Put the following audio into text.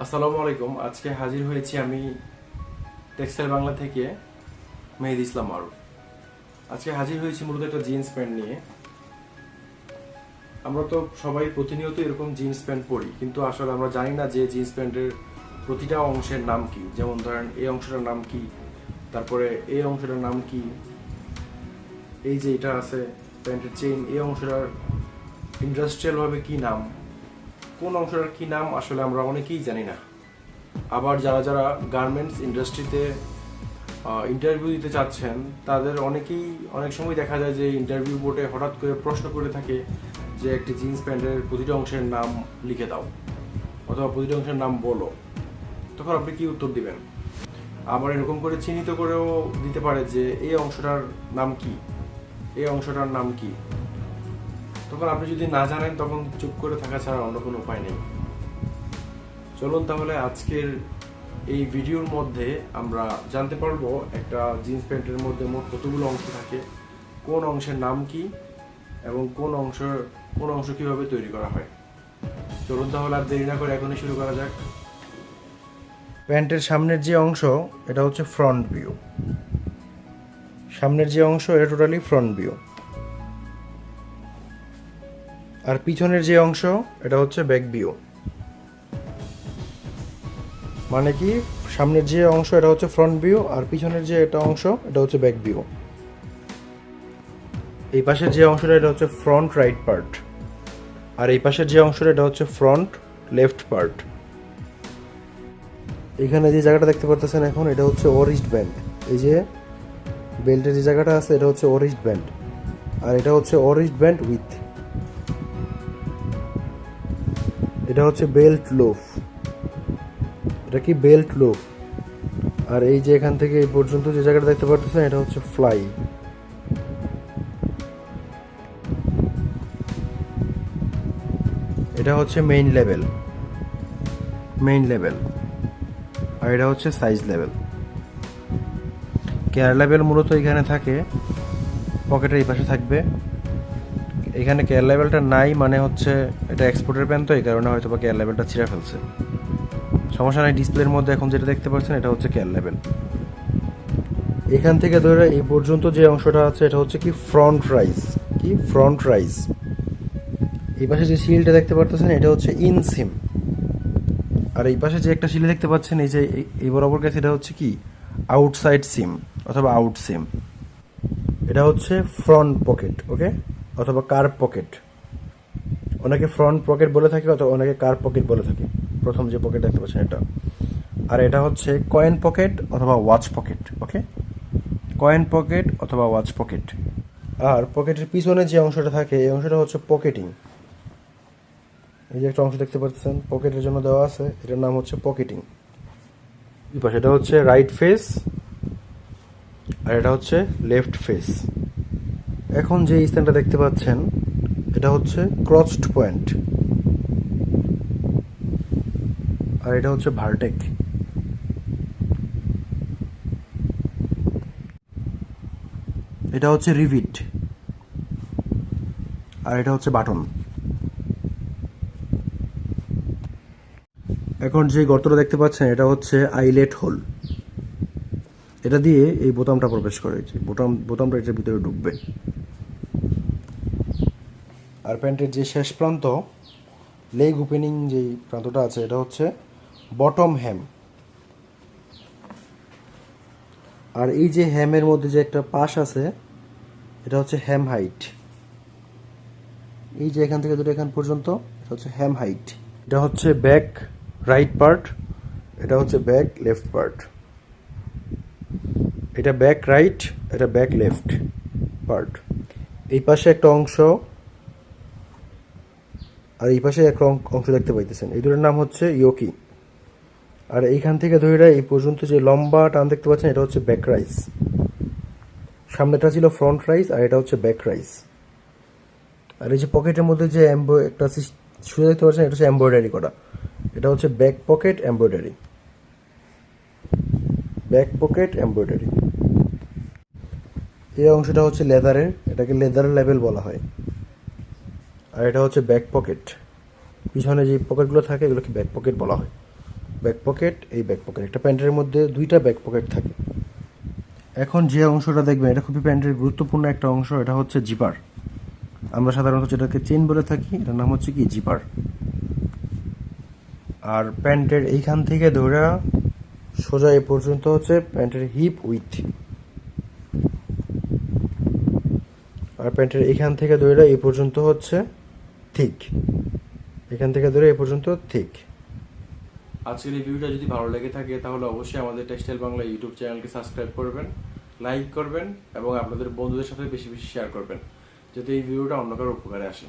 আসসালামু আলাইকুম। আজকে হাজির হয়েছি আমি টেক্সটাইল বাংলা থেকে মেহেদ ইসলাম মারুফ। আজকে হাজির হয়েছি মূলত একটা জিন্স প্যান্ট নিয়ে। আমরা তো সবাই প্রতিনিয়ত এরকম জিন্স প্যান্ট পরি, কিন্তু আসলে আমরা জানি না যে জিন্স প্যান্টের প্রতিটা অংশের নাম কি। যেমন ধরেন, এই অংশটার নাম কি, তারপরে এই অংশটার নাম কি, এই যে এটা আছে প্যান্টের চেইন এই অংশটার ইন্ডাস্ট্রিয়ালভাবে কি নাম কোন অংশটার কি নাম আসলে আমরা অনেকেই জানি না। আবার যারা যারা গার্মেন্টস ইন্ডাস্ট্রিতে ইন্টারভিউ দিতে চাচ্ছেন, তাদের অনেকেই অনেক সময় দেখা যায় যে ইন্টারভিউ বোর্ডে হঠাৎ করে প্রশ্ন করে থাকে যে একটি জিন্স প্যান্টের প্রতিটা অংশের নাম লিখে দাও অথবা প্রতিটা অংশের নাম বলো। তখন আপনি কি উত্তর দিবেন? আবার এরকম করে চিহ্নিত করেও দিতে পারে যে এই অংশটার নাম কি? এই অংশটার নাম কি? তখন আপনি যদি না জানেন, তখন চুপ করে থাকা ছাড়া অন্য কোনো উপায় নেই। চলুন তাহলে আজকের এই ভিডিওর মধ্যে আমরা জানতে পারব একটা জিন্স প্যান্টের মধ্যে মোট কতগুলো অংশ থাকে, কোন অংশের নাম কি, এবং কোন অংশ কোন অংশ কীভাবে তৈরি করা হয়। চলুন তাহলে আর দেরি না করে এখনই শুরু করা যাক। প্যান্টের সামনের যে অংশ, এটা হচ্ছে ফ্রন্ট ভিউ সামনের যে অংশ, এটা টোটালি ফ্রন্ট ভিউ আর পিছনের যে অংশ, এটা হচ্ছে ব্যাক ভিউ মানে কি? সামনের যে অংশ, এটা হচ্ছে ফ্রন্ট ভিউ আর পিছনের যে এটা অংশ, এটা হচ্ছে ব্যাক ভিউ এই পাশের যে অংশটা, এটা হচ্ছে ফ্রন্ট রাইট পার্ট আর এই পাশের যে অংশটা, এটা হচ্ছে ফ্রন্ট লেফট পার্ট এখানে যে জায়গাটা দেখতে পারতেছেন এখন, এটা হচ্ছে ওরিস্ট ব্যান্ড এই যে বেল্টের যে জায়গাটা আছে, এটা হচ্ছে ওরিস্ট ব্যান্ড আর এটা হচ্ছে ওরিস্ট ব্যান্ড উইথ এটা হচ্ছে বেল্ট লোফ। এটা কি বেল্ট লোফ? আর এই যে এখান থেকে এই পর্যন্ত যে জায়গাটা দেখতে পাচ্ছেন এটা হচ্ছে ফ্লাই। এটা হচ্ছে মেইন লেভেল মেইন লেভেল আর এটা হচ্ছে সাইজ লেভেল কেয়ার লেভেল মূলত এখানে থাকে। পকেটের এই পাশে থাকবে। এখানে কেয়ার লেভেলটা নাই মানে হচ্ছে এটা এক্সপোর্টের প্যান তো এই কারণে হয়তো বা কেয়ার লেভেলটা ছিঁড়ে ফেলছে। সমস্যা নাই ডিসপ্লের মধ্যে এখন যেটা দেখতে পাচ্ছেন এটা হচ্ছে কেয়ার লেভেল এখান থেকে ধরে এই পর্যন্ত যে অংশটা আছে এটা হচ্ছে কি ফ্রন্ট রাইস কি ফ্রন্ট রাইস এই পাশে যে শিলটা দেখতে পারতেছেন এটা হচ্ছে ইনসিম আর এই পাশে যে একটা শিল দেখতে পাচ্ছেন এই যে এই- বরাবর গেছে এটা হচ্ছে কি আউটসাইড সিম অথবা আউট সিম এটা হচ্ছে ফ্রন্ট পকেট ওকে অথবা কার পকেট? ওনাকে ফ্রন্ট পকেট বলে থাকে অথবা অনেকে কার পকেট বলে থাকে। প্রথম যে পকেট দেখতে পাচ্ছেন এটা। আর এটা হচ্ছে কয়েন পকেট অথবা watch pocket okay coin pocket অথবা ওয়াচ পকেট আর পকেটের পিছনে যে অংশটা থাকে, এই অংশটা হচ্ছে পকেটিং এই যে একটা অংশ দেখতে পাচ্ছেন পকেটের জন্য দেওয়া আছে, এটার নাম হচ্ছে পকেটিং পাশে এটা হচ্ছে রাইট ফেস আর এটা হচ্ছে লেফট ফেস এখন যে স্থানটা দেখতে পাচ্ছেন, এটা হচ্ছে ক্রসড পয়েন্ট আর এটা হচ্ছে ভার্টেক এটা হচ্ছে রিভিট আর এটা হচ্ছে বাটন। এখন যে গর্তটা দেখতে পাচ্ছেন, এটা হচ্ছে আইলেট হোল এটা দিয়ে এই বোতামটা প্রবেশ করেছে বোতাম, বোতামটা এটার ভিতরে ঢুকবে। আর প্যান্টের যে শেষ প্রান্ত লেগ ওপেনিং যে প্রান্তটা আছে, এটা হচ্ছে বটম হ্যাম আর এই যে হ্যামের মধ্যে যে একটা পাশ আছে, এটা হচ্ছে হ্যাম হাইট এই যে এখান থেকে দুটো এখান পর্যন্ত, এটা হচ্ছে হ্যাম হাইট এটা হচ্ছে ব্যাক রাইট পার্ট এটা হচ্ছে ব্যাক লেফট পার্ট এটা ব্যাক রাইট এটা ব্যাক লেফট পার্ট এই পাশে একটা অংশ আর এই পাশে একটা অং- অংশ দেখতে পাইতেছেন। এই দুটোর নাম হচ্ছে ইয়োকি আর এইখান থেকে ধরে এই পর্যন্ত যে লম্বা টান দেখতে পাচ্ছেন, এটা হচ্ছে ব্যাক রাইস সামনেটা ছিল ফ্রন্ট রাইস আর এটা হচ্ছে ব্যাক রাইস আর এই যে পকেটের মধ্যে যে একটা শুয়ে দেখতে পাচ্ছেন, এটা হচ্ছে এমব্রয়ডারি করা। এটা হচ্ছে back pocket embroidery back pocket embroidery এই অংশটা হচ্ছে লেদারের এটাকে লেদারের লেভেল বলা হয়। আর এটা হচ্ছে ব্যাক পকেট পিছনে যে পকেটগুলো থাকে, এগুলোকে ব্যাক পকেট বলা হয়। ব্যাক পকেট এই ব্যাক পকেট একটা প্যান্টের মধ্যে দুইটা ব্যাক পকেট থাকে। এখন যে অংশটা দেখবেন, এটা খুবই প্যান্টের গুরুত্বপূর্ণ একটা অংশ, এটা হচ্ছে জিপার আমরা সাধারণত যেটাকে চেন বলে থাকি, এটার নাম হচ্ছে কি? জিপার আর প্যান্টের এইখান থেকে ধরে সোজা এ পর্যন্ত হচ্ছে প্যান্টের হিপ উইথ আর প্যান্টের এখান থেকে ধরে এই পর্যন্ত হচ্ছে থিক এখান থেকে ধরে এ পর্যন্ত থিক আজকের এই ভিডিওটা যদি ভালো লেগে থাকে, তাহলে অবশ্যই আমাদের টেক্সটাইল বাংলা ইউটিউব চ্যানেলকে সাবস্ক্রাইব করবেন, লাইক করবেন এবং আপনাদের বন্ধুদের সাথে বেশি বেশি শেয়ার করবেন, যাতে এই ভিডিওটা অন্য কারও উপকারে আসে।